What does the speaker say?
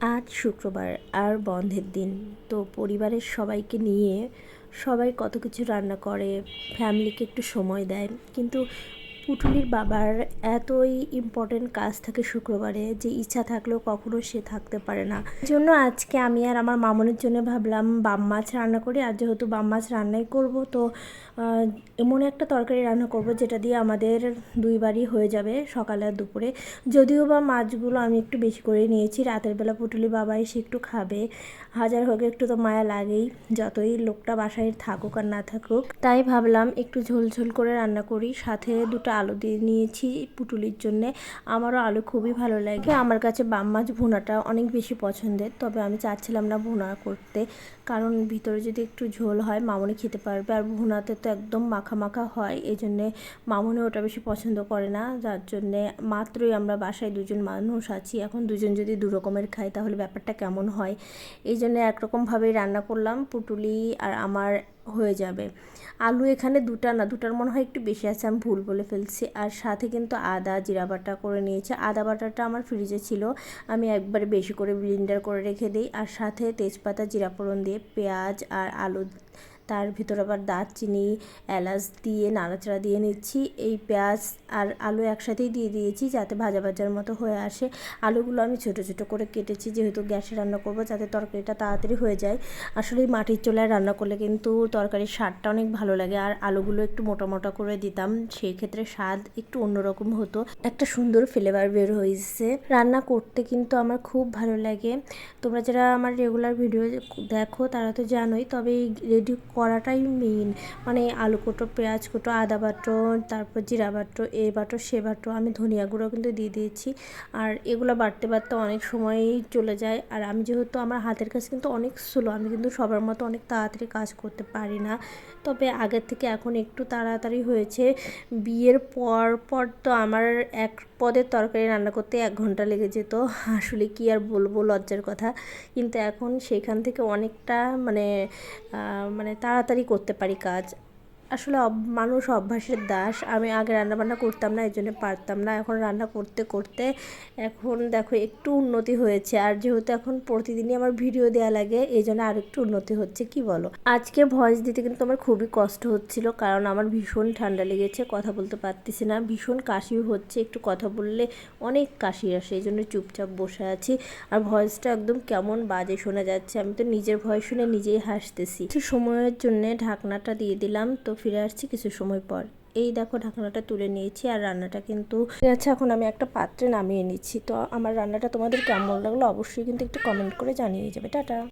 আজ শুক্রবার আর বন্ধের দিন। তো পরিবারের সবাইকে নিয়ে সবাই কত কিছু রান্না করে ফ্যামিলিকে একটু সময় দেয়। কিন্তু পুটুলির বাবার এতই ইম্পর্টেন্ট কাজ থাকে শুক্রবারে যে ইচ্ছা থাকলেও কখনো সে থাকতে পারে না। জন্য আজকে আমি আর আমার মামনের জন্য ভাবলাম বাম মাছ রান্না করি। আর যেহেতু বাম মাছ রান্নাই করব, তো এমন একটা তরকারি রান্না করব যেটা দিয়ে আমাদের দুইবারই হয়ে যাবে সকালে আর দুপুরে। যদিও বা মাছগুলো আমি একটু বেশি করে নিয়েছি, রাতের বেলা পুটুলি বাবা এসে একটু খাবে। হাজার হোক, একটু তো মায়া লাগেই, যতই লোকটা বাসায় থাকুক আর না থাকুক। তাই ভাবলাম একটু ঝোল ঝোল করে রান্না করি। সাথে দুটো আলু দিয়ে নিয়েছি পুটুলির জন্য। আমারও আলু খুবই ভালো লাগে। আমার কাছে বাম মাছ ভুনাটা অনেক বেশি পছন্দের, তবে আমি চাচ্ছিলাম না ভুনা করতে। কারণ ভিতরে যদি একটু ঝোল হয়, মামনি খেতে পারবে। আর ভুনাতে তো একদম মাখা মাখা হয় এই জন্যে মামনি ওটা বেশি পছন্দ করে না। যার জন্যে মাত্রই আমরা বাসায় দুজন মানুষ আছি। এখন দুজন যদি দু রকমের খাই তাহলে ব্যাপারটা কেমন হয়? এই জন্য একরকমভাবেই রান্না করলাম পুটুলি আর আমার হয়ে যাবে। আলু এখানে দুটা না, দুটার মনে হয় একটু বেশি আছে, আমি ভুল বলে ফেলছি। আর সাথে কিন্তু আদা, জিরা বাটা করে নিয়েছি। আদা বাটাটা আমার ফ্রিজে ছিল, আমি একবার বেশি করে ব্লিন্ডার করে রেখে দিই। আর সাথে তেজপাতা, জিরা ফোড়ন দিয়ে পেঁয়াজ আর আলু তার ভিতর আবার দারচিনি এলাচ দিয়ে নাড়াচাড়া দিয়ে নিচ্ছি। এই পেঁয়াজ আর আলু একসাথেই দিয়ে দিয়েছি যাতে ভাজা ভাজার মতো হয়ে আসে। আলুগুলো আমি ছোট ছোট করে কেটেছি, যেহেতু গ্যাসে রান্না করব যাতে তরকারিটা তাড়াতাড়ি হয়ে যায়। আসলে মাটির চুলায় রান্না করলে কিন্তু তরকারির স্বাদটা অনেক ভালো লাগে। আর আলুগুলো একটু মোটা মোটা করে দিতাম, সেই ক্ষেত্রে স্বাদ একটু অন্যরকম হতো। একটা সুন্দর ফ্লেভার বের হয়েছে। রান্না করতে কিন্তু আমার খুব ভালো লাগে। তোমরা যারা আমার রেগুলার ভিডিও দেখো তারা তো জানোই, তবে এই রেডি করাটাই মেইন মানে আলু কোটো, পেঁয়াজ কোটো, আদা বাটো, তারপর জিরা বাটো, এ বাটো, সে বাটো, আমি ধনিয়া গুঁড়ো কিন্তু দিয়ে দিয়েছি। আর এগুলো বাড়তে বাড়তে অনেক সময়ই চলে যায়। আর আমি যেহেতু আমার হাতের কাছে কিন্তু অনেক স্লো আমি কিন্তু সবার মতো অনেক তাড়াতাড়ি কাজ করতে পারি না। তবে আগের থেকে এখন একটু তাড়াতাড়ি হয়েছে। বিয়ের পর পর তো আমার এক পদের তরকারি রান্না করতে এক ঘণ্টা লেগে যেত। আসলে কি আর বলব, লজ্জার কথা। কিন্তু এখন সেখান থেকে অনেকটা মানে মানে তাড়াতাড়ি করতে পারি কাজ। আসলে মানুষ অভ্যাসের দাস। আমি আগে রান্না বান্না করতাম না এই জন্য পারতাম না। এখন রান্না করতে করতে এখন দেখো একটু উন্নতি হয়েছে। আর যেহেতু এখন প্রতিদিনই আমার ভিডিও দেওয়া লাগে এই জন্য আর একটু উন্নতি হচ্ছে। কি বলো? আজকে ভয়েস দিতে কিন্তু আমার খুবই কষ্ট হচ্ছিল, কারণ আমার ভীষণ ঠান্ডা লেগেছে, কথা বলতে পারতেছি না। ভীষণ কাশি হচ্ছে, একটু কথা বললে অনেক কাশি আসে এই জন্য চুপচাপ বসে আছি। আর ভয়েসটা একদম কেমন বাজে শোনা যাচ্ছে। আমি তো নিজের ভয়েস শুনে নিজেই হাসতেছি। সময়ের জন্য ঢাকনাটা দিয়ে দিলাম। তো ফিরে আসছি কিছু সময় পর। এই দেখো, ঢাকনাটা তুলে নিয়েছি আর রান্নাটা কিন্তু আচ্ছা এখন আমি একটা পাত্রে নামিয়ে নিচ্ছি। তো আমার রান্নাটা তোমাদের কেমন লাগল অবশ্যই কিন্তু একটু কমেন্ট করে জানিয়ে যাবে। টাটা!